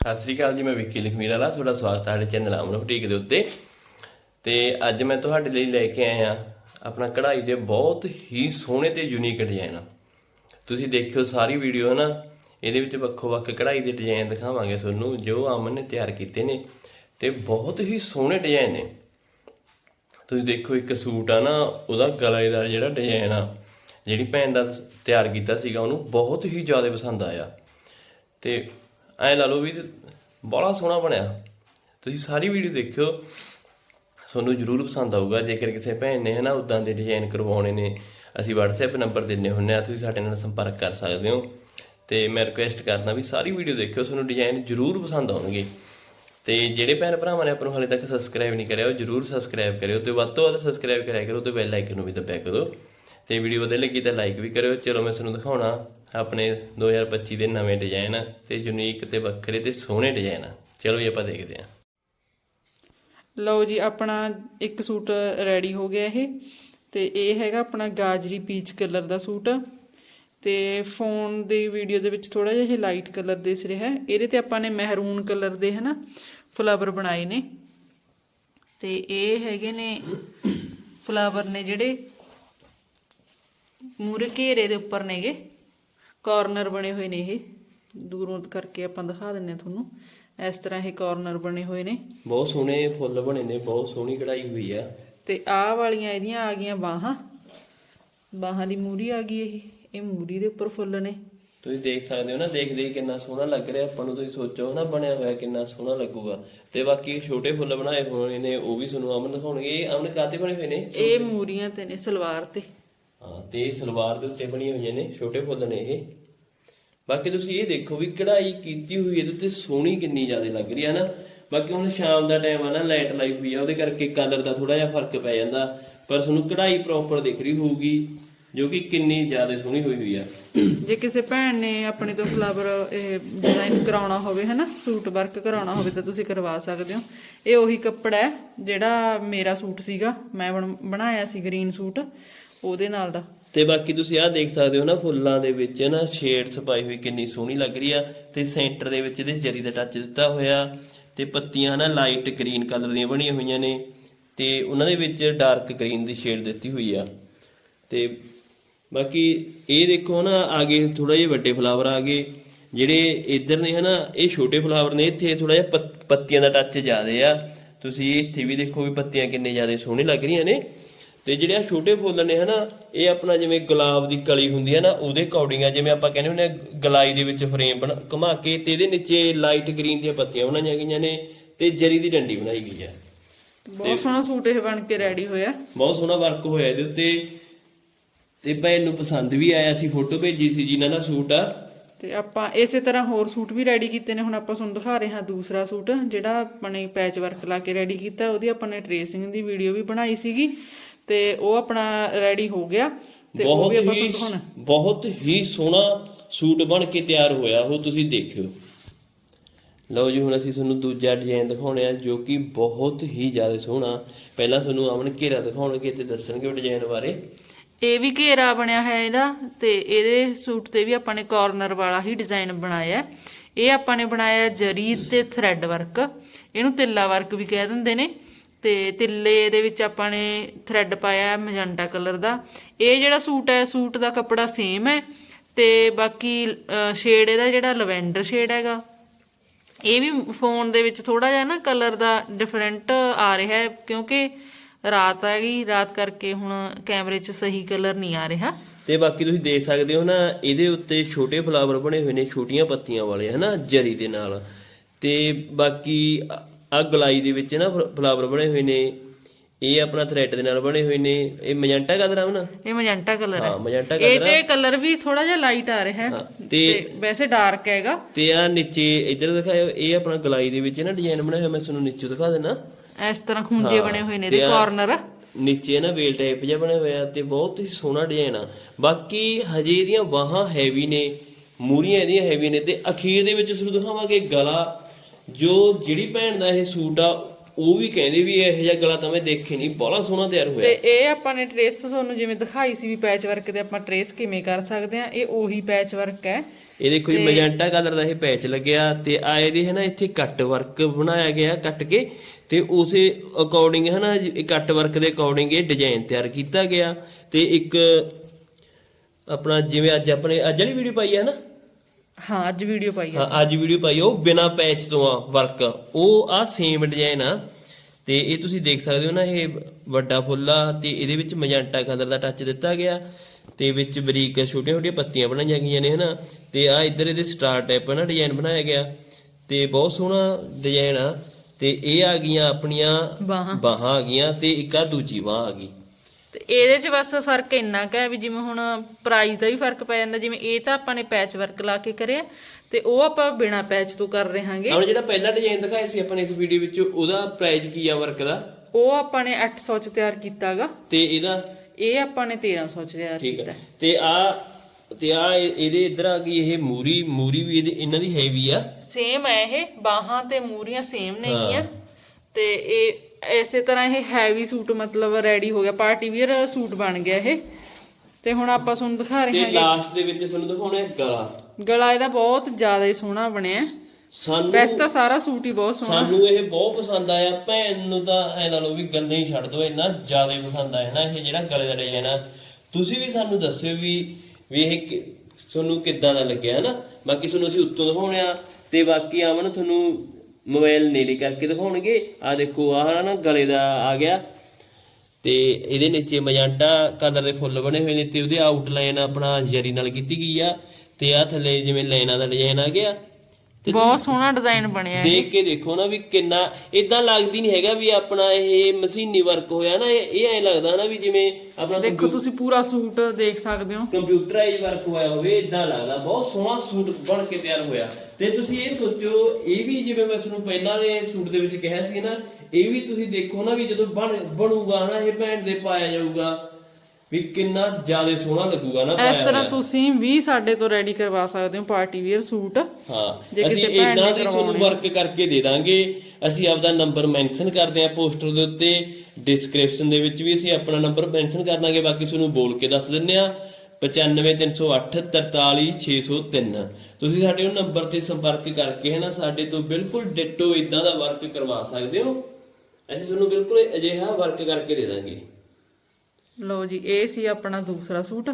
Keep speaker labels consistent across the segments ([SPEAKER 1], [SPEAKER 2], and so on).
[SPEAKER 1] ਸਤਿ ਸ੍ਰੀ ਅਕਾਲ ਜੀ, ਮੈਂ ਵਿੱਕੀ ਲਖਮੀਰ ਵਾਲਾ ਤੁਹਾਡਾ ਸਵਾਗਤ ਹੈ ਸਾਡੇ ਚੈਨਲ ਅਮਨ ਬੁਟੀਕ ਦੇ ਉੱਤੇ। ਤੇ ਅੱਜ ਮੈਂ ਤੁਹਾਡੇ ਲਈ ਲੈ ਕੇ ਆਇਆ ਆਪਣਾ ਕਢਾਈ ਦੇ ਬਹੁਤ ਹੀ ਸੋਹਣੇ ਤੇ ਯੂਨੀਕ ਡਿਜ਼ਾਈਨ ਤੁਸੀਂ ਦੇਖਿਓ ਸਾਰੀ ਵੀਡੀਓ ਨਾ, ਇਹਦੇ ਵਿੱਚ ਵੱਖੋ ਵੱਖ ਕਢਾਈ ਦੇ ਡਿਜ਼ਾਈਨ ਦਿਖਾਵਾਂਗੇ ਤੁਹਾਨੂੰ, ਜੋ ਅਮਨ ਨੇ ਤਿਆਰ ਕੀਤੇ ਨੇ, ਤੇ ਬਹੁਤ ਹੀ ਸੋਹਣੇ ਡਿਜ਼ਾਈਨ ਨੇ। ਤੁਸੀਂ ਦੇਖੋ ਇੱਕ ਸੂਟ ਆ ਨਾ, ਉਹਦਾ ਗਲੇ ਦਾ ਜਿਹੜਾ ਡਿਜ਼ਾਈਨ ਆ, ਜਿਹੜੀ ਭੈਣ ਦਾ ਤਿਆਰ ਕੀਤਾ ਸੀਗਾ, ਉਹਨੂੰ ਬਹੁਤ ਹੀ ਜ਼ਿਆਦਾ ਪਸੰਦ ਆਇਆ। ਤੇ ਐ ਲਾ ਲਓ ਵੀ ਬੜਾ ਸੋਹਣਾ ਬਣਿਆ। ਤੁਸੀਂ ਸਾਰੀ ਵੀਡੀਓ ਦੇਖਿਓ। ਤੁਹਾਨੂੰ ਜ਼ਰੂਰ ਪਸੰਦ ਆਊਗਾ। ਜੇਕਰ ਕਿਸੇ ਭੈਣ ਨੇ ਹਨਾ ਉਦਾਂ ਦੇ ਡਿਜ਼ਾਈਨ ਕਰਵਾਉਣੇ ਨੇ, ਅਸੀਂ WhatsApp ਨੰਬਰ ਦਿੰਨੇ ਹੁੰਨੇ ਆ, ਤੁਸੀਂ ਸਾਡੇ ਨਾਲ ਸੰਪਰਕ ਕਰ ਸਕਦੇ ਹੋ। ਤੇ ਮੈਂ ਰਿਕੁਐਸਟ ਕਰਦਾ ਵੀ ਸਾਰੀ ਵੀਡੀਓ ਦੇਖਿਓ, ਤੁਹਾਨੂੰ ਡਿਜ਼ਾਈਨ ਜ਼ਰੂਰ ਪਸੰਦ ਆਉਣਗੇ। ਤੇ ਜਿਹੜੇ ਭੈਣ ਭਰਾਵਾਂ ਨੇ ਆਪਾਂ ਨੂੰ ਹਾਲੇ ਤੱਕ ਸਬਸਕ੍ਰਾਈਬ ਨਹੀਂ ਕਰਿਆ, ਉਹ ਜ਼ਰੂਰ ਸਬਸਕ੍ਰਾਈਬ ਕਰਿਓ। ਤੇ ਵੱਧ ਤੋਂ ਵੱਧ ਸਬਸਕ੍ਰਾਈਬ ਕਰਿਆ ਕਰੋ ਤੇ ਬੈਲ ਆਈਕਨ ਨੂੰ ਵੀ ਦਬਾਇਆ ਕਰੋ। ਤੇ ਵੀਡੀਓ ਵਧੀਆ ਲੱਗੀ ਤਾਂ ਲਾਈਕ ਵੀ ਕਰਿਓ। ਚਲੋ ਮੈਂ ਤੁਹਾਨੂੰ ਦਿਖਾਉਣਾ ਆਪਣੇ 2025 ਦੇ ਨਵੇਂ ਡਿਜ਼ਾਈਨ ਤੇ ਯੂਨੀਕ ਤੇ ਵੱਖਰੇ ਤੇ ਸੋਹਣੇ ਡਿਜ਼ਾਈਨ ਚਲੋ ਜੀ, ਆਪਾਂ ਦੇਖਦੇ ਹਾਂ।
[SPEAKER 2] ਲਓ ਜੀ, ਆਪਣਾ ਇੱਕ ਸੂਟ ਰੈਡੀ ਹੋ ਗਿਆ ਇਹ। ਤੇ ਇਹ ਹੈਗਾ ਆਪਣਾ ਗਾਜਰੀ ਪੀਚ ਕਲਰ ਦਾ ਸੂਟ। ਤੇ ਫੋਨ ਦੀ ਵੀਡੀਓ ਦੇ ਵਿੱਚ ਥੋੜਾ ਜਿਹਾ ਇਹ ਲਾਈਟ ਕਲਰ ਦਿਸ ਰਿਹਾ। ਇਹਦੇ ਤੇ ਆਪਾਂ ਨੇ ਮਹਿਰੂਨ ਕਲਰ ਦੇ, ਹਨਾ ਫਲਾਵਰ ਬਣਾਏ ਨੇ। ਤੇ ਇਹ ਹੈਗੇ ਨੇ ਫਲਾਵਰ ਨੇ ਜਿਹੜੇ ਮੂਰੇ ਘੇਰੇ ਦੇ ਉੱਪਰ ਨੇਗੇ। ਕਾਰਨਰ ਬਣੇ ਹੋਏ ਨੇ ਇਹ। ਦੂਰੋਂ ਕਰਕੇ ਆਪਾਂ ਦਿਖਾ ਦਿੰਨੇ ਆ ਤੁਹਾਨੂੰ। ਇਸ ਤਰ੍ਹਾਂ ਇਹ ਕਾਰਨਰ ਬਣੇ ਹੋਏ ਨੇ।
[SPEAKER 1] ਬਹੁਤ ਸੋਹਣੇ ਫੁੱਲ ਬਣੇ ਨੇ ਬਹੁਤ ਸੋਹਣੀ ਕਢਾਈ ਹੋਈ ਆ।
[SPEAKER 2] ਤੇ ਆਹ ਵਾਲੀਆਂ ਇਹਦੀਆਂ ਆ ਗਈਆਂ ਬਾਹਾਂ। ਬਾਹਾਂ ਦੀ ਮੂਰੀ ਆ ਗਈ ਇਹ। ਇਹ ਮੂਰੀ ਦੇ ਉੱਪਰ ਫੁੱਲ ਨੇ।
[SPEAKER 1] ਤੁਸੀਂ ਦੇਖ ਸਕਦੇ ਹੋ ਨਾ ਦੇਖ ਦੇਖ ਕਿੰਨਾ ਸੋਹਣਾ ਲੱਗ ਰਿਹਾ। ਆਪਾਂ ਨੂੰ ਤੁਸੀਂ ਸੋਚੋ ਨਾ ਬਣਿਆ ਹੋਇਆ ਕਿੰਨਾ ਸੋਹਣਾ ਲੱਗੂਗਾ। ਤੇ ਬਾਕੀ ਛੋਟੇ ਫੁੱਲ ਬਣਾਏ ਹੋਏ ਨੇ ਉਹ ਵੀ ਤੁਹਾਨੂੰ ਅਮਨ ਦਿਖਾਉਣਗੇ। ਇਹ ਅਮਨ ਕਾਤੇ ਬਣੇ ਹੋਏ ਨੇ?
[SPEAKER 2] ਇਹ ਮੂਰੀਆਂ ਤੇ ਨੇ ਸਲਵਾਰ ਤੇ।
[SPEAKER 1] ਤੇ ਸਲਵਾਰ ਦੇ ਉੱਤੇ ਬਣੀਆਂ ਹੋਈਆਂ ਨੇ, ਛੋਟੇ ਫੁੱਲ ਨੇ ਇਹ। ਬਾਕੀ ਤੁਸੀਂ ਇਹ ਦੇਖੋ ਵੀ ਕਢਾਈ ਕੀਤੀ ਹੋਈ ਇਹਦੇ ਉੱਤੇ ਸੋਹਣੀ ਕਿੰਨੀ ਜ਼ਿਆਦਾ ਲੱਗ ਰਹੀ ਹੈ ਨਾ। ਬਾਕੀ ਹੁਣ ਸ਼ਾਮ ਦਾ ਟਾਈਮ ਆ ਨਾ ਲਾਈਟ ਲਾਈ ਹੋਈ ਆ, ਉਹਦੇ ਕਰਕੇ ਕਲਰ ਦਾ ਥੋੜਾ ਜਿਹਾ ਫ਼ਰਕ ਪੈ ਜਾਂਦਾ। ਪਰ ਤੁਹਾਨੂੰ ਕਢਾਈ ਪ੍ਰੋਪਰ ਦਿਖ ਰਹੀ ਹੋਊਗੀ, ਜੋ ਕਿ ਕਿੰਨੀ ਜ਼ਿਆਦਾ ਸੋਹਣੀ ਹੋਈ ਹੋਈ ਆ।
[SPEAKER 2] ਜੇ ਕਿਸੇ ਭੈਣ ਨੇ ਆਪਣੇ ਤੋਂ ਫਲਾਵਰ ਇਹ ਡਿਜ਼ਾਈਨ ਕਰਾਉਣਾ ਹੋਵੇ, ਹਨਾ ਸੂਟ ਵਰਕ ਕਰਾਉਣਾ ਹੋਵੇ, ਤਾਂ ਤੁਸੀਂ ਕਰਵਾ ਸਕਦੇ ਹੋ। ਇਹ ਉਹੀ ਕੱਪੜਾ ਹੈ ਜਿਹੜਾ ਮੇਰਾ ਸੂਟ ਸੀਗਾ। ਮੈਂ ਬਣਾਇਆ ਸੀ ਗ੍ਰੀਨ ਸੂਟ ਉਹਦੇ ਨਾਲ ਦਾ।
[SPEAKER 1] ਤੇ ਬਾਕੀ ਤੁਸੀਂ ਆਹ ਦੇਖ ਸਕਦੇ ਹੋ ਨਾ, ਫੁੱਲਾਂ ਦੇ ਵਿੱਚ ਨਾ ਸ਼ੇਡਸ ਪਾਈ ਹੋਈ ਕਿੰਨੀ ਸੋਹਣੀ ਲੱਗ ਰਹੀ ਆ। ਤੇ ਸੈਂਟਰ ਦੇ ਵਿੱਚ ਇਹਦੇ ਜਰੀ ਦਾ ਟੱਚ ਦਿੱਤਾ ਹੋਇਆ। ਤੇ ਪੱਤੀਆਂ ਨਾ ਲਾਈਟ ਗ੍ਰੀਨ ਕਲਰ ਦੀਆਂ ਬਣੀਆਂ ਹੋਈਆਂ ਨੇ। ਤੇ ਉਹਨਾਂ ਦੇ ਵਿੱਚ ਡਾਰਕ ਗ੍ਰੀਨ ਦੀ ਸ਼ੇਡ ਦਿੱਤੀ ਹੋਈ ਆ। ਤੇ ਬਾਕੀ ਇਹ ਦੇਖੋ ਨਾ, ਆਗੇ ਥੋੜਾ ਜਿਹਾ ਵੱਡੇ ਫਲਾਵਰ ਆ ਗਏ। ਜਿਹੜੇ ਇੱਧਰ ਨੇ ਹਨਾ, ਇਹ ਛੋਟੇ ਫਲਾਵਰ ਨੇ, ਇੱਥੇ ਥੋੜਾ ਜਿਹਾ ਪੱਤੀਆਂ ਦਾ ਟੱਚ ਜ਼ਿਆਦੇ ਆ। ਤੁਸੀਂ ਇੱਥੇ ਵੀ ਦੇਖੋ ਵੀ ਪੱਤੀਆਂ ਕਿੰਨੇ ਜ਼ਿਆਦਾ ਸੋਹਣੇ ਲੱਗ ਰਹੀਆਂ ਨੇ। ਤੇ ਜਿਹੜੇ ਆ ਛੋਟੇ ਫੁੱਲ ਨੇ ਹਨਾ ਇਹ ਆਪਣਾ ਜਿਵੇਂ ਗੁਲਾਬ ਦੀ ਕਲੀ ਹੁੰਦੀ ਹੈ ਨਾ ਉਹਦੇ ਅਕੋਰਡਿੰਗ ਆ ਜਿਵੇਂ ਆਪਾਂ ਕਹਿੰਦੇ ਹੁੰਦੇ ਆ ਗਲਾਈ ਦੇ ਵਿੱਚ ਫਰੇਮ ਬਣਾ ਘੁਮਾ ਕੇ ਤੇ ਇਹਦੇ ਨੀਚੇ ਲਾਈਟ ਗ੍ਰੀਨ ਦੀਆਂ ਪੱਤੀਆਂ ਬਣਾਈਆਂ ਗਈਆਂ ਨੇ ਤੇ ਜਰੀ ਦੀ ਡੰਡੀ ਬਣਾਈ ਗਈ ਹੈ
[SPEAKER 2] ਬਹੁਤ ਸੋਹਣਾ ਸੂਟ ਇਹ ਬਣ ਕੇ ਰੈਡੀ ਹੋਇਆ।
[SPEAKER 1] ਬਹੁਤ ਸੋਹਣਾ ਵਰਕ ਹੋਇਆ ਇਹਦੇ ਉੱਤੇ। ਤੇ ਭੈਣ ਨੂੰ ਪਸੰਦ ਵੀ ਆਇਆ ਸੀ ਫੋਟੋ ਭੇਜੀ ਸੀ ਜਿਨ੍ਹਾਂ ਦਾ ਸੂਟ ਆ।
[SPEAKER 2] ਤੇ ਆਪਾਂ ਇਸੇ ਤਰ੍ਹਾਂ ਹੋਰ ਸੂਟ ਵੀ ਰੈਡੀ ਕੀਤੇ ਨੇ ਹੁਣ ਆਪਾਂ ਤੁਹਾਨੂੰ ਦਿਖਾ ਰਹੇ ਹਾਂ ਦੂਸਰਾ ਸੂਟ ਜਿਹੜਾ ਆਪਣੇ ਪੈਚ ਵਰਕ ਲਾ ਕੇ ਰੈਡੀ ਕੀਤਾ ਉਹਦੀ ਆਪਾਂ ਨੇ ਟ੍ਰੇਸਿੰਗ ਦੀ ਵੀਡੀਓ ਵੀ ਬਣਾਈ ਸੀਗੀ। ਤੇ ਉਹ ਆਪਣਾ ਰੈਡੀ ਹੋ ਗਿਆ ਤੇ ਉਹ
[SPEAKER 1] ਬਹੁਤ
[SPEAKER 2] ਵੀ ਆਪਾਂ
[SPEAKER 1] ਹੀ
[SPEAKER 2] ਤੁਹਾਨੂੰ ਦਿਖਾਉਣਾ।
[SPEAKER 1] ਬਹੁਤ ਹੀ ਸੋਹਣਾ ਸੂਟ ਬਣ ਕੇ ਤਿਆਰ ਹੋਇਆ ਉਹ ਤੁਸੀਂ ਦੇਖਿਓ। ਲਓ ਜੀ ਹੁਣ ਅਸੀਂ ਤੁਹਾਨੂੰ ਦੂਜਾ ਡਿਜ਼ਾਈਨ ਦਿਖਾਉਣੇ ਆ ਜੋ ਕਿ ਬਹੁਤ ਹੀ ਜ਼ਿਆਦਾ ਸੋਹਣਾ। ਪਹਿਲਾਂ ਤੁਹਾਨੂੰ ਅਮਨ ਘੇਰਾ ਦਿਖਾਉਣਗੇ ਤੇ ਦੱਸਣਗੇ ਉਹ ਡਿਜ਼ਾਈਨ ਬਾਰੇ।
[SPEAKER 2] ਇਹ ਵੀ ਘੇਰਾ ਬਣਿਆ ਹੈ ਇਹਦਾ ਤੇ ਇਹਦੇ ਸੂਟ ਤੇ ਵੀ ਆਪਾਂ ਨੇ ਕਾਰਨਰ ਵਾਲਾ ਹੀ ਡਿਜ਼ਾਈਨ ਬਣਾਇਆ। ਹੈ। ਇਹ ਆਪਾਂ ਨੇ ਬਣਾਇਆ ਜਰੀ ਤੇ ਥ੍ਰੈਡ ਵਰਕ ਇਹਨੂੰ ਤਿੱਲਾ ਵਰਕ ਵੀ ਕਹਿ ਦਿੰਦੇ ਨੇ। ਤੇ ਤਿੱਲੇ ਦੇ ਵਿੱਚ ਆਪਾਂ ਨੇ ਥਰੈਡ ਪਾਇਆ ਮੈਜੈਂਟਾ ਕਲਰ ਦਾ। ਇਹ ਜਿਹੜਾ ਸੂਟ ਹੈ, ਸੂਟ ਦਾ ਕੱਪੜਾ ਸੇਮ ਹੈ ਤੇ ਬਾਕੀ ਸ਼ੇਡ ਇਹਦਾ ਜਿਹੜਾ ਲਵੈਂਡਰ ਸ਼ੇਡ ਹੈਗਾ। ਇਹ ਵੀ ਫੋਨ ਦੇ ਵਿੱਚ ਥੋੜਾ ਜਿਹਾ ਨਾ ਕਲਰ ਦਾ ਡਿਫਰੈਂਟ ਆ ਰਿਹਾ ਹੈ ਕਿਉਂਕਿ ਰਾਤ ਹੈਗੀ ਰਾਤ ਕਰਕੇ ਹੁਣ ਕੈਮਰੇ 'ਚ ਸਹੀ ਕਲਰ ਨਹੀਂ ਆ ਰਿਹਾ।
[SPEAKER 1] ਤੇ ਬਾਕੀ ਤੁਸੀਂ ਦੇਖ ਸਕਦੇ ਹੋ ਨਾ, ਇਹਦੇ ਉੱਤੇ ਛੋਟੇ ਫਲਾਵਰ ਬਣੇ ਹੋਏ ਨੇ, ਛੋਟੀਆਂ ਪੱਤੀਆਂ ਵਾਲੇ, ਹਨਾ, ਜਰੀ ਦੇ ਨਾਲ। ਤੇ ਬਾਕੀ ਆ ਗਲਾਈ ਦੇ ਵਿੱਚ ਨਾ ਫਲਾਵਰ ਬਣੇ ਹੋਏ ਨੇ ਇਹ ਆਪਣਾ ਥ੍ਰੈਡ ਦੇ ਨਾਲ ਬਣੇ ਹੋਏ ਨੇ ਇਹ ਮੈਜੈਂਟਾ ਕਲਰ ਆ ਨਾ?
[SPEAKER 2] ਇਹ ਮੈਜੈਂਟਾ ਕਲਰ ਹੈ।
[SPEAKER 1] ਹਾਂ ਮੈਜੈਂਟਾ
[SPEAKER 2] ਇਹ
[SPEAKER 1] ਕਲਰ ਆ।
[SPEAKER 2] 'ਚ ਕਲਰ ਵੀ ਥੋੜਾ ਜਿਹਾ ਲਾਈਟ ਆ ਰਿਹਾ ਹੈ
[SPEAKER 1] ਤੇ
[SPEAKER 2] ਵੈਸੇ ਡਾਰਕ ਹੈਗਾ।
[SPEAKER 1] ਤੇ ਆ ਨੀਚੇ ਇੱਧਰ ਦਿਖਾਇਓ ਇਹ ਆਪਣਾ ਗਲਾਈ ਦੇ ਵਿੱਚ ਨਾ ਡਿਜ਼ਾਈਨ ਬਣਾਇਆ ਹੋਇਆ ਮੈਂ ਤੁਹਾਨੂੰ ਨੀਚੇ ਦਿਖਾ ਦੇਣਾ।
[SPEAKER 2] ਇਸ ਤਰ੍ਹਾਂ
[SPEAKER 1] ਹਾਂ,
[SPEAKER 2] ਬਣੇ ਹੋਏ ਨੇ
[SPEAKER 1] ਤੇ
[SPEAKER 2] ਇਹਦੇ ਕਾਰਨਰ
[SPEAKER 1] ਨੀਚੇ ਨਾ ਵੇਲ ਟਾਈਪ ਜਿਹਾ ਬਣਿਆ ਹੋਇਆ ਤੇ ਬਹੁਤ ਹੀ ਸੋਹਣਾ ਡਿਜ਼ਾਈਨ ਆ। ਬਾਕੀ ਹਜੇ ਇਹਦੀਆਂ ਬਾਹਾਂ ਹੈਵੀ ਨੇ ਮੂਰੀਆਂ ਇਹਦੀਆਂ ਹੈਵੀ ਨੇ ਤੇ ਅਖੀਰ ਦੇ ਵਿੱਚ ਤੁਹਾਨੂੰ ਦਿਖਾਵਾਂਗੇ ਗਲਾ ਜੋ ਜਿਹੜੀ ਭੈਣ ਦਾ ਇਹ ਸੂਟ ਆ ਉਹ ਵੀ ਕਹਿੰਦੇ ਵੀ ਇਹੋ ਜਿਹਾ ਗਲਾ ਤਾਂ ਮੈਂ ਦੇਖੇ ਨਹੀਂ ਬਹੁਤ ਸੋਹਣਾ ਤਿਆਰ
[SPEAKER 2] ਤੇ
[SPEAKER 1] ਹੋਇਆ
[SPEAKER 2] ਇਹ ਆਪਾਂ ਨੇ ਟ੍ਰੇਸ ਤੁਹਾਨੂੰ ਜਿਵੇਂ ਦਿਖਾਈ ਸੀ ਵੀ ਪੈਚ ਵਰਕ ਤੇ ਆਪਾਂ ਟ੍ਰੇਸ ਕਿਵੇਂ ਕਰ ਸਕਦੇ ਆ ਇਹ ਉਹੀ ਪੈਚ ਵਰਕ ਹੈ।
[SPEAKER 1] ਇਹ ਦੇਖੋ ਜੀ ਮੈਜੈਂਟਾ ਕਲਰ ਦਾ ਇਹ ਪੈਚ ਲੱਗਿਆ ਤੇ ਆ ਇਹਦੇ ਹੈ ਨਾ ਇੱਥੇ ਕੱਟ ਵਰਕ ਬਣਾਇਆ ਗਿਆ ਕੱਟ ਕੇ ਤੇ ਉਸੇ ਅਕੋਰਡਿੰਗ ਹੈ ਨਾ ਜੀ, ਇਹ ਕੱਟ ਵਰਕ ਦੇ ਅਕੋਰਡਿੰਗ ਇਹ ਡਿਜ਼ਾਈਨ ਤਿਆਰ ਕੀਤਾ ਗਿਆ ਤੇ ਇੱਕ ਆਪਣਾ ਜਿਵੇਂ ਅੱਜ ਆਪਣੇ ਅੱਜ ਵਾਲੀ ਵੀਡੀਓ ਪਾਈ ਹੈ ਨਾ
[SPEAKER 2] ਹਾਂ ਅੱਜ ਵੀਡੀਓ ਪਾਈ ਆ।
[SPEAKER 1] ਹਾਂ ਅੱਜ ਵੀਡੀਓ ਪਾਈ ਆ, ਉਹ ਬਿਨਾ ਪੈਚ ਤੋਂ ਆ ਵਰਕ ਉਹ ਆ ਸੇਮ ਡਿਜ਼ਾਈਨ ਆ। ਤੇ ਇਹ ਤੁਸੀਂ ਦੇਖ ਸਕਦੇ ਹੋ ਨਾ ਇਹ ਵੱਡਾ ਫੁੱਲ ਆ ਤੇ ਇਹਦੇ ਵਿੱਚ ਮੈਜੈਂਟਾ ਕਲਰ ਦਾ ਟੱਚ ਦਿੱਤਾ ਗਿਆ। ਤੇ ਵਿੱਚ ਬਰੀਕ ਛੋਟੀਆਂ ਛੋਟੀਆਂ ਪੱਤੀਆਂ ਬਣਾਈਆਂ ਗਈਆਂ ਨੇ ਹਨਾ। ਤੇ ਆ ਇੱਧਰ ਇਹਦੇ ਸਟਾਰ ਟਾਈਪ ਨਾ ਡਿਜ਼ਾਈਨ ਬਣਾਇਆ ਗਿਆ। ਤੇ ਬਹੁਤ ਸੋਹਣਾ ਡਿਜ਼ਾਈਨ ਆ। ਤੇ ਇਹ ਆ ਗਈਆਂ ਆਪਣੀਆਂ
[SPEAKER 2] ਬਾਹਾਂ।
[SPEAKER 1] ਬਾਹਾਂ ਆ ਗਈਆਂ ਤੇ ਇੱਕ ਆ ਦੂਜੀ ਬਾਹ ਆ ਗਈ।
[SPEAKER 2] ਤੇ ਇਹਦੇ 'ਚ ਬਸ ਫ਼ਰਕ ਇੰਨਾ ਕੁ ਹੈ ਵੀ ਜਿਵੇਂ ਹੁਣ ਪ੍ਰਾਈਸ ਦਾ ਵੀ ਫ਼ਰਕ ਪੈ ਜਾਂਦਾ ਜਿਵੇਂ ਇਹ ਤਾਂ ਆਪਾਂ ਨੇ ਪੈਚ ਵਰਕ ਲਾ ਕੇ ਕਰਿਆ ਤੇ ਉਹ ਆਪਾਂ ਬਿਨਾ ਪੈਚ ਤੋਂ ਕਰ ਰਹੇ ਹਾਂਗੇ
[SPEAKER 1] ਹੁਣ ਜਿਹੜਾ ਪਹਿਲਾ ਡਿਜ਼ਾਈਨ ਦਿਖਾਇਆ ਸੀ ਆਪਾਂ ਨੇ ਇਸ ਵੀਡੀਓ ਵਿੱਚ ਉਹਦਾ ਪ੍ਰਾਈਸ ਕੀ ਆ ਵਰਕ ਦਾ?
[SPEAKER 2] ਉਹ ਆਪਾਂ ਨੇ 800 ਚ ਤਿਆਰ ਕੀਤਾਗਾ।
[SPEAKER 1] ਤੇ ਇਹਦਾ?
[SPEAKER 2] ਇਹ ਆਪਾਂ ਨੇ 1300 ਚ ਤਿਆਰ
[SPEAKER 1] ਠੀਕ
[SPEAKER 2] ਕੀਤਾ।
[SPEAKER 1] ਹੈ ਤੇ ਆ ਤੇ ਆ ਇਹਦੇ ਇੱਧਰ ਆ ਗਈ ਇਹ ਮੂਰੀ ਮੂਰੀ ਵੀ ਇਹਦੇ ਇਹਨਾਂ ਦੀ ਹੈਵੀ ਆ।
[SPEAKER 2] ਸੇਮ ਹੈ ਇਹ ਬਾਹਾਂ ਤੇ ਮੂਰੀਆਂ ਸੇਮ ਨੇਗੀਆਂ। ਤੇ ਇਹ ਇਸੇ ਤਰ੍ਹਾਂ ਇਹ ਹੈਵੀ ਸੂਟ ਮਤਲਬ ਰੈਡੀ ਹੋ ਗਿਆ ਪਾਰਟੀ ਵੀਅਰ ਸੂਟ ਬਣ ਗਿਆ ਇਹ। ਤੇ ਹੁਣ ਆਪਾਂ ਤੁਹਾਨੂੰ ਦਿਖਾ ਰਹੇ
[SPEAKER 1] ਤੇ
[SPEAKER 2] ਹਾਂ
[SPEAKER 1] ਲਾਸਟ ਦੇ ਵਿੱਚ ਤੁਹਾਨੂੰ ਦਿਖਾਉਣਾ ਹੈ ਗਲਾ।
[SPEAKER 2] ਗਲਾ ਇਹਦਾ ਬਹੁਤ ਜ਼ਿਆਦਾ ਹੀ ਸੋਹਣਾ ਬਣਿਆ
[SPEAKER 1] ਸਾਨੂੰ
[SPEAKER 2] ਵੈਸੇ ਤਾਂ ਸਾਰਾ ਸੂਟ ਹੀ ਬਹੁਤ ਸੋਹਣਾ।
[SPEAKER 1] ਸਾਨੂੰ ਇਹ ਬਹੁਤ ਪਸੰਦ ਆਇਆ। ਭੈਣ ਨੂੰ ਤਾਂ ਐ ਲਾ ਲਓ ਵੀ ਗੱਲਾਂ ਹੀ ਛੱਡ ਦੋ ਇੰਨਾ ਜ਼ਿਆਦਾ ਪਸੰਦ ਆਇਆ ਨਾ ਇਹ ਜਿਹੜਾ ਗਲੇ ਦਾ ਡਿਜ਼ਾਈਨ ਆ। ਤੁਸੀਂ ਵੀ ਸਾਨੂੰ ਦੱਸਿਓ ਵੀ ਵੀ ਇਹ ਤੁਹਾਨੂੰ ਕਿੱਦਾਂ ਦਾ ਲੱਗਿਆ ਹੈ ਨਾ ਬਾਕੀ ਤੁਹਾਨੂੰ ਅਸੀਂ ਉੱਤੋਂ ਦਿਖਾਉਣੇ ਆ। ਤੇ ਬਾਕੀ ਆਵਨ ਤੁਹਾਨੂੰ ਮੋਬਾਈਲ ਨੇੜੇ ਕਰਕੇ ਦਿਖਾਉਣਗੇ। ਆ ਦੇਖੋ, ਆਹ ਨਾ ਗਲੇ ਦਾ ਆ ਗਿਆ। ਤੇ ਇਹਦੇ ਨੀਚੇ ਮਜੰਟਾ ਕਲਰ ਦੇ ਫੁੱਲ ਬਣੇ ਹੋਏ ਨੇ ਤੇ ਉਹਦੇ ਆਊਟਲਾਈਨ ਆਪਣਾ ਜਰੀ ਨਾਲ ਕੀਤੀ ਗਈ ਆ। ਤੇ ਆ ਥੱਲੇ ਜਿਵੇਂ ਲਾਈਨਾਂ ਦਾ ਡਿਜ਼ਾਈਨ ਆ ਗਿਆ। ਤੇ
[SPEAKER 2] ਬਹੁਤ ਸੋਹਣਾ ਡਿਜ਼ਾਈਨ ਬਣਿਆ ਇਹ।
[SPEAKER 1] ਦੇਖ ਕੇ ਦੇਖੋ ਨਾ ਵੀ ਕਿੰਨਾ ਇਦਾਂ ਲੱਗਦੀ ਨਹੀਂ ਹੈਗਾ ਵੀ ਆਪਣਾ ਇਹ ਮਸ਼ੀਨੀ ਵਰਕ ਹੋਇਆ ਨਾ ਇਹ ਇਹ ਐਂ ਲੱਗਦਾ ਨਾ ਵੀ ਜਿਵੇਂ ਆਪਣਾ
[SPEAKER 2] ਦੇਖੋ ਤੁਸੀਂ ਪੂਰਾ ਸੂਟ ਦੇਖ ਸਕਦੇ ਹੋ।
[SPEAKER 1] ਕੰਪਿਊਟਰਾਈਜ਼ ਵਰਕ ਹੋਇਆ ਹੋਵੇ ਇਦਾਂ ਲੱਗਦਾ। ਬਹੁਤ ਸੋਹਣਾ ਸੂਟ ਬਣ ਕੇ ਤਿਆਰ ਹੋਇਆ। ਤੇ ਤੁਸੀਂ ਇਹ ਸੋਚੋ ਇਹ ਵੀ ਜਿਵੇਂ ਮੈਂ ਤੁਹਾਨੂੰ ਪਹਿਲਾਂ ਦੇ ਸੂਟ ਦੇ ਵਿੱਚ ਕਿਹਾ ਸੀ ਨਾ ਇਹ ਵੀ ਤੁਸੀਂ ਦੇਖੋ ਨਾ ਵੀ ਜਦੋਂ ਬਣ ਬਣੂਗਾ ਨਾ ਇਹ ਭੈਣ ਦੇ ਪਾਇਆ ਜਾਊਗਾ। ਵੀ ਕਿੰਨਾ ਜ਼ਿਆਦਾ ਸੋਹਣਾ ਲੱਗੂਗਾ ਨਾ
[SPEAKER 2] ਇਸ ਤਰ੍ਹਾਂ। ਤੁਸੀਂ ਵੀ ਸਾਡੇ ਤੋਂ ਰੈਡੀ ਕਰਵਾ ਸਕਦੇ ਹੋ ਪਾਰਟੀ ਵੀਅਰ ਸੂਟ।
[SPEAKER 1] ਹਾਂ
[SPEAKER 2] ਜੇ ਕਿਸੇ ਭੈਣ ਨੇ
[SPEAKER 1] ਦੀ ਤੁਹਾਨੂੰ। ਵਰਕ ਕਰਕੇ ਦੇ ਦਾਂਗੇ। ਅਸੀਂ ਆਪਦਾ ਨੰਬਰ ਮੈਂਸ਼ਨ ਕਰਦੇ ਆਂ ਪੋਸਟਰ ਦੇ ਉੱਤੇ। ਡਿਸਕ੍ਰਿਪਸ਼ਨ ਦੇ ਵਿੱਚ ਵੀ ਅਸੀਂ ਆਪਣਾ ਨੰਬਰ ਮੈਂਸ਼ਨ ਕਰ ਦਾਂਗੇ। ਬਾਕੀ ਤੁਹਾਨੂੰ ਬੋਲ ਕੇ ਦੱਸ ਦਿੰਨੇ ਆ 95308 43603 ਤੁਸੀਂ ਸਾਡੇ ਉਹ ਨੰਬਰ ਤੇ ਸੰਪਰਕ ਕਰਕੇ ਹੈ ਨਾ ਸਾਡੇ ਤੋਂ ਬਿਲਕੁਲ ਡਿਟੋ ਇਦਾਂ ਦਾ ਵਰਕ ਕਰਵਾ ਸਕਦੇ ਹੋ। ਅਸੀਂ ਤੁਹਾਨੂੰ ਬਿਲਕੁਲ ਅਜਿਹਾ ਵਰਕ ਕਰਕੇ ਦੇ ਦਾਂਗੇ।
[SPEAKER 2] ਲਓ ਜੀ, ਇਹ ਸੀ ਆਪਣਾ ਦੂਸਰਾ ਸੂਟ।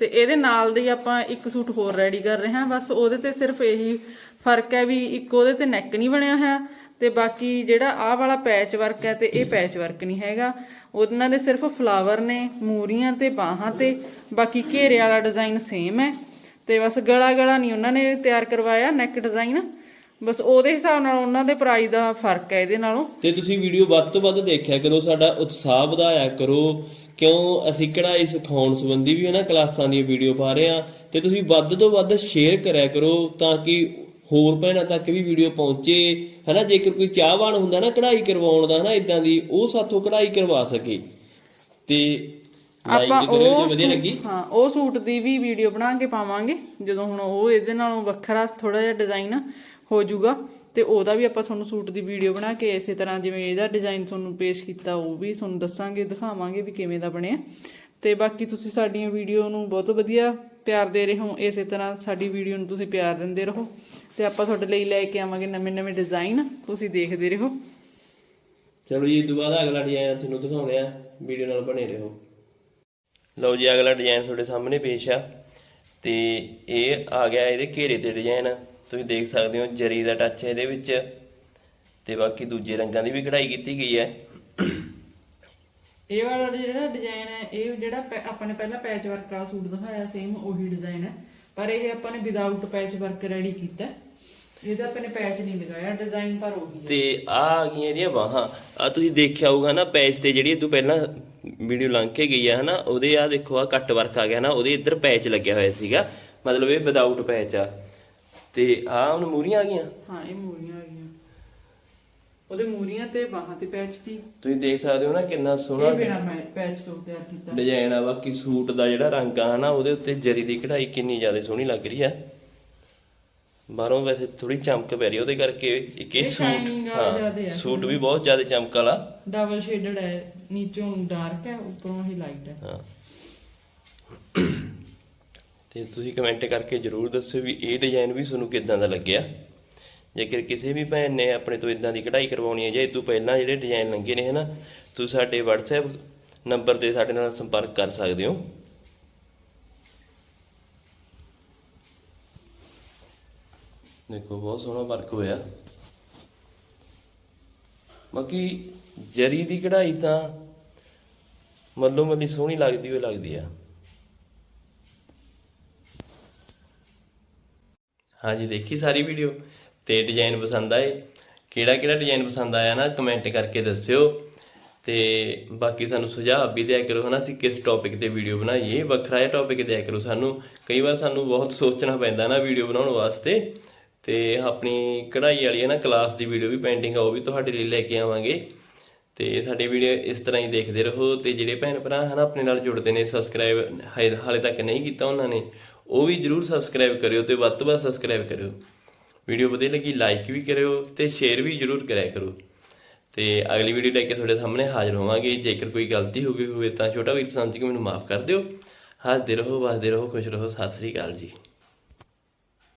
[SPEAKER 2] ਤੇ ਇਹਦੇ ਨਾਲ ਦੇ ਆਪਾਂ ਇੱਕ ਸੂਟ ਹੋਰ ਰੈਡੀ ਕਰ ਰਹੇ ਹਾਂ। ਬਸ ਉਹਦੇ ਤੇ ਸਿਰਫ ਇਹੀ ਫ਼ਰਕ ਹੈ ਵੀ ਇੱਕ ਉਹਦੇ ਤੇ ਨੈਕ ਨਹੀਂ ਬਣਿਆ ਹੋਇਆ ਤੇ ਬਾਕੀ ਜਿਹੜਾ ਆਹ ਵਾਲਾ ਪੈਚ ਵਰਕ ਹੈ ਤੇ ਇਹ ਪੈਚ ਵਰਕ ਨਹੀਂ ਹੈਗਾ। ਉਹਨਾਂ ਦੇ ਸਿਰਫ ਫਲਾਵਰ ਨੇ, ਮੂਰੀਆਂ ਤੇ, ਬਾਹਾਂ ਤੇ, ਬਾਕੀ ਘੇਰੇ ਵਾਲਾ ਡਿਜ਼ਾਈਨ ਸੇਮ ਹੈ। ਤੇ ਬਸ ਗਲਾ ਗਲਾ ਨਹੀਂ ਉਹਨਾਂ ਨੇ ਤਿਆਰ ਕਰਵਾਇਆ ਨੈਕ ਡਿਜ਼ਾਈਨ ਬਸ ਉਹਦੇ ਹਿਸਾਬ ਨਾਲ ਉਹਨਾਂ ਦੇ ਪ੍ਰਾਈਸ ਦਾ ਫ਼ਰਕ ਹੈ ਇਹਦੇ ਨਾਲੋਂ।
[SPEAKER 1] ਤੇ ਤੁਸੀਂ ਵੀਡੀਓ ਵੱਧ ਤੋਂ ਵੱਧ ਦੇਖਿਆ ਕਰੋ, ਸਾਡਾ ਉਤਸ਼ਾਹ ਵਧਾਇਆ ਕਰੋ। ਕਿਉਂ ਅਸੀਂ ਕਢਾਈ ਸਿਖਾਉਣ ਸੰਬੰਧੀ ਵੀ ਇਹਨਾਂ ਕਲਾਸਾਂ ਦੀਆਂ ਵੀਡੀਓ ਪਾ ਰਹੇ ਆ ਤੇ ਤੁਸੀਂ ਵੱਧ ਤੋਂ ਵੱਧ ਸ਼ੇਅਰ ਕਰਿਆ ਕਰੋ ਤਾਂ ਕਿ ਹੋਰ ਭੈਣਾਂ ਤੱਕ ਵੀ ਵੀਡੀਓ ਪਹੁੰਚੇ। ਹਨਾ ਜੇਕਰ ਕੋਈ ਚਾਹਵਾਨ ਹੁੰਦਾ ਨਾ ਕਢਾਈ ਕਰਵਾਉਣ ਦਾ ਹਨਾ ਇਦਾਂ ਦੀ ਉਹ ਸਾਥੋਂ ਕਢਾਈ ਕਰਵਾ ਸਕੇ। ਤੇ
[SPEAKER 2] ਆਪਾਂ ਉਹ
[SPEAKER 1] ਵਧੀਆ ਲੱਗੀ।
[SPEAKER 2] ਹਾਂ ਉਹ ਸੂਟ ਦੀ ਵੀ ਵੀਡੀਓ ਬਣਾ ਕੇ ਪਾਵਾਂਗੇ। ਜਦੋਂ ਹੁਣ ਉਹ ਇਹਦੇ ਨਾਲੋਂ ਵੱਖਰਾ ਥੋੜਾ ਜਿਹਾ ਡਿਜ਼ਾਈਨ ਹੋ ਜਾਊਗਾ। ਤੇ ਉਹਦਾ ਵੀ ਆਪਾਂ ਤੁਹਾਨੂੰ ਸੂਟ ਦੀ ਵੀਡੀਓ ਬਣਾ ਕੇ ਇਸੇ ਤਰ੍ਹਾਂ ਜਿਵੇਂ ਇਹਦਾ ਡਿਜ਼ਾਈਨ ਤੁਹਾਨੂੰ ਪੇਸ਼ ਕੀਤਾ, ਉਹ ਵੀ ਤੁਹਾਨੂੰ ਦੱਸਾਂਗੇ, ਦਿਖਾਵਾਂਗੇ ਵੀ ਕਿਵੇਂ ਦਾ ਬਣਿਆ। ਤੇ ਬਾਕੀ ਤੁਸੀਂ ਸਾਡੀਆਂ ਵੀਡੀਓ ਨੂੰ ਬਹੁਤ ਵਧੀਆ ਪਿਆਰ ਦੇ ਰਹੇ ਹੋ, ਇਸੇ ਤਰ੍ਹਾਂ ਸਾਡੀ ਵੀਡੀਓ ਨੂੰ ਤੁਸੀਂ ਪਿਆਰ ਦਿੰਦੇ ਰਹੋ। ਤੇ ਆਪਾਂ ਤੁਹਾਡੇ ਲਈ ਲੈ ਕੇ ਆਵਾਂਗੇ ਨਵੇਂ ਨਵੇਂ ਡਿਜ਼ਾਈਨ ਤੁਸੀਂ ਦੇਖਦੇ ਰਹੋ।
[SPEAKER 1] ਚਲੋ ਜੀ, ਦੁਬਾਰਾ ਅਗਲਾ ਡਿਜ਼ਾਈਨ ਤੁਹਾਨੂੰ ਦਿਖਾਉਣੇ ਆ ਵੀਡੀਓ ਨਾਲ ਬਣੇ ਰਹੋ। ਲਓ ਜੀ, ਅਗਲਾ ਡਿਜ਼ਾਈਨ ਤੁਹਾਡੇ ਸਾਹਮਣੇ ਪੇਸ਼ ਆ। ਤੇ ਇਹ ਆ ਗਿਆ ਇਹਦੇ ਘੇਰੇ ਤੇ ਡਿਜ਼ਾਈਨ ਤੁਸੀਂ ਦੇਖ ਸਕਦੇ ਹੋ ਜਰੀ ਦਾ ਟੱਚ ਹੈ ਇਹਦੇ ਵਿੱਚ ਤੇ ਬਾਕੀ ਦੂਜੇ ਰੰਗਾਂ ਦੀ ਵੀ ਕਢਾਈ ਕੀਤੀ ਗਈ ਹੈ।
[SPEAKER 2] ਇਹ ਵਾਲਾ ਜਿਹੜਾ ਡਿਜ਼ਾਈਨ ਹੈ ਇਹ ਜਿਹੜਾ ਆਪਾਂ ਨੇ ਪਹਿਲਾਂ ਪੈਚ ਵਰਕ ਵਾਲਾ ਸੂਟ ਦਿਖਾਇਆ ਸੇਮ ਉਹੀ ਡਿਜ਼ਾਈਨ ਹੈ। ਪਰ ਇਹ ਆਪਾਂ ਨੇ ਵਿਦਆਊਟ ਪੈਚ ਵਰਕ ਰੈਡੀ ਕੀਤਾ ਹੈ। ਇਹਦਾ ਆਪਾਂ ਨੇ ਪੈਚ ਨਹੀਂ ਲਗਾਇਆ ਡਿਜ਼ਾਈਨ ਪਰ ਉਹੀ ਹੈ।
[SPEAKER 1] ਤੇ ਆ ਆ ਗਈਆਂ ਇਹਦੀਆਂ ਬਾਹਾਂ। ਆ ਤੁਸੀਂ ਦੇਖਿਆ ਹੋਊਗਾ ਨਾ ਪੈਚ ਤੇ ਜਿਹੜੀ ਤੋਂ ਪਹਿਲਾਂ ਵੀਡੀਓ ਲੰਘ ਕੇ ਗਈ ਆ ਹਨਾ ਉਹਦੇ ਆ ਦੇਖੋ ਆ ਕੱਟ ਵਰਕ ਆ ਗਿਆ ਨਾ ਉਹਦੇ ਇੱਧਰ ਪੈਚ ਲੱਗਿਆ ਹੋਇਆ ਸੀਗਾ। ਮਤਲਬ ਇਹ ਵਿਦਆਊਟ ਪੈਚ ਆ। ਤੇ ਆ ਹੁਣ ਮੂਰੀਆਂ ਆ ਗਈਆਂ?
[SPEAKER 2] ਹਾਂ ਇਹ ਮੂਰੀਆਂ ਆ ਗਈਆਂ। ਉਹਦੇ ਮੂਰੀਆਂ ਤੇ ਬਾਹਾਂ ਤੇ ਪੈਚ ਦੀ
[SPEAKER 1] ਤੁਸੀਂ ਦੇਖ ਸਕਦੇ ਹੋ ਨਾ ਕਿੰਨਾ
[SPEAKER 2] ਇਹ
[SPEAKER 1] ਸੋਹਣਾ
[SPEAKER 2] ਬਿਨਾ ਪੈਚ ਤੋਂ ਤਿਆਰ ਕੀਤਾ।
[SPEAKER 1] ਡਿਜ਼ਾਈਨ ਆ ਬਾਕੀ ਸੂਟ ਦਾ ਜਿਹੜਾ ਰੰਗ ਆ ਹਨਾ ਉਹਦੇ ਉੱਤੇ ਜਰੀ ਦੀ ਕਢਾਈ ਕਿੰਨੀ ਜ਼ਿਆਦਾ ਸੋਹਣੀ ਲੱਗ ਰਹੀ ਆ। ਬਾਹਰੋਂ ਵੈਸੇ ਥੋੜੀ ਚਮਕ ਪੈ ਰਹੀ ਆ, ਉਹਦੇ ਕਰਕੇ ਇੱਕ ਇਹ
[SPEAKER 2] ਇਹ
[SPEAKER 1] ਸੂਟ
[SPEAKER 2] ਵਾਲਾ ਜ਼ਿਆਦੇ ਆ,
[SPEAKER 1] ਹਾਂ ਸੂਟ ਵੀ ਬਹੁਤ ਜ਼ਿਆਦਾ ਚਮਕ ਵਾਲਾ।
[SPEAKER 2] ਡਬਲ ਸ਼ੇਡਡ ਹੈ ਨੀਚੋਂ ਡਾਰਕ ਹੈ ਉੱਪਰੋਂ ਹੀ ਲਾਈਟ ਹੈ।
[SPEAKER 1] ਹਾਂ। ਤੇ ਤੁਸੀਂ ਕਮੈਂਟ ਕਰਕੇ ਜਰੂਰ ਦੱਸਿਓ ਵੀ ਇਹ ਡਿਜ਼ਾਈਨ ਵੀ ਤੁਹਾਨੂੰ ਕਿੱਦਾਂ ਦਾ ਲੱਗਿਆ। ਜੇਕਰ ਕਿਸੇ ਵੀ ਭੈਣ ਨੇ ਆਪਣੇ ਤੋਂ ਇਦਾਂ ਦੀ ਕਢਾਈ ਕਰਵਾਉਣੀ ਹੈ ਜਾਂ ਇਹ ਤੋਂ ਪਹਿਲਾਂ ਜਿਹੜੇ ਡਿਜ਼ਾਈਨ ਲੰਗੇ ਨੇ, ਹਨਾ, ਤੁਸੀਂ ਸਾਡੇ WhatsApp ਨੰਬਰ ਤੇ ਸਾਡੇ ਨਾਲ ਸੰਪਰਕ ਕਰ ਸਕਦੇ ਹੋ। ਦੇਖੋ, ਬਹੁਤ ਸੋਹਣਾ ਵਰਕ ਹੋਇਆ। ਬਾਕੀ ਜਰੀ ਦੀ ਕਢਾਈ ਤਾਂ ਮੱਲੋ ਮੱਲੀ ਸੋਹਣੀ ਲੱਗਦੀ ਹੋਈ ਲੱਗਦੀ ਆ। ਹਾਂਜੀ, ਦੇਖੀ ਸਾਰੀ ਵੀਡੀਓ ਤੇ ਡਿਜ਼ਾਈਨ ਪਸੰਦ ਆਏ? ਕਿਹੜਾ ਕਿਹੜਾ ਡਿਜ਼ਾਈਨ ਪਸੰਦ ਆਇਆ ਨਾ ਕਮੈਂਟ ਕਰਕੇ ਦੱਸਿਓ। ਤੇ ਬਾਕੀ ਸਾਨੂੰ ਸੁਝਾਅ ਵੀ ਦਿਆ ਕਰੋ, ਹਨਾ, ਅਸੀਂ ਕਿਸ ਟੌਪਿਕ ਤੇ ਵੀਡੀਓ ਬਣਾਈਏ? ਵੱਖਰਾ ਜਿਹਾ ਟੌਪਿਕ ਦਿਆ ਕਰੋ ਸਾਨੂੰ। ਕਈ ਵਾਰ ਸਾਨੂੰ ਬਹੁਤ ਸੋਚਣਾ ਪੈਂਦਾ ਨਾ ਵੀਡੀਓ ਬਣਾਉਣ ਵਾਸਤੇ। ਤੇ ਆਪਣੀ ਕਢਾਈ ਵਾਲੀ ਹੈ ਨਾ ਕਲਾਸ ਦੀ ਵੀਡੀਓ ਵੀ ਪੇਂਟਿੰਗ ਆ, ਉਹ ਵੀ ਤੁਹਾਡੇ ਲਈ ਲੈ ਕੇ ਆਵਾਂਗੇ। ਤੇ ਸਾਡੀ ਵੀਡੀਓ ਇਸ ਤਰ੍ਹਾਂ ਹੀ ਦੇਖਦੇ ਰਹੋ। ਤੇ ਜਿਹੜੇ ਭੈਣ ਭਰਾ, ਹਨ, ਆਪਣੇ ਨਾਲ ਜੁੜਦੇ ਨੇ ਸਬਸਕ੍ਰਾਈਬ ਹਾਲੇ ਤੱਕ ਨਹੀਂ ਕੀਤਾ ਉਹਨਾਂ ਨੇ ਉਹ ਵੀ ਜਰੂਰ ਸਬਸਕ੍ਰਾਈਬ ਕਰਿਓ ਤੇ ਵੱਧ ਤੋਂ ਵੱਧ ਸਬਸਕ੍ਰਾਈਬ ਕਰਿਓ। ਵੀਡੀਓ ਵਧੀਆ ਲੱਗੀ ਲਾਈਕ ਵੀ ਕਰਿਓ ਤੇ ਸ਼ੇਅਰ ਵੀ ਜਰੂਰ ਕਰਿਆ ਕਰੋ। ਤੇ ਅਗਲੀ ਵੀਡੀਓ ਲੈ ਕੇ ਤੁਹਾਡੇ ਸਾਹਮਣੇ ਹਾਜ਼ਰ ਹੋਵਾਂਗੇ। ਜੇਕਰ ਕੋਈ ਗਲਤੀ ਹੋ ਗਈ ਹੋਵੇ ਤਾਂ ਛੋਟਾ ਵੀਰ ਸਮਝ ਕੇ ਮੈਨੂੰ ਮਾਫ ਕਰ ਦਿਓ। ਹੱਸਦੇ ਰਹੋ, ਵਸਦੇ ਰਹੋ, ਖੁਸ਼ ਰਹੋ। ਸਤਿ ਸ੍ਰੀ ਅਕਾਲ ਜੀ।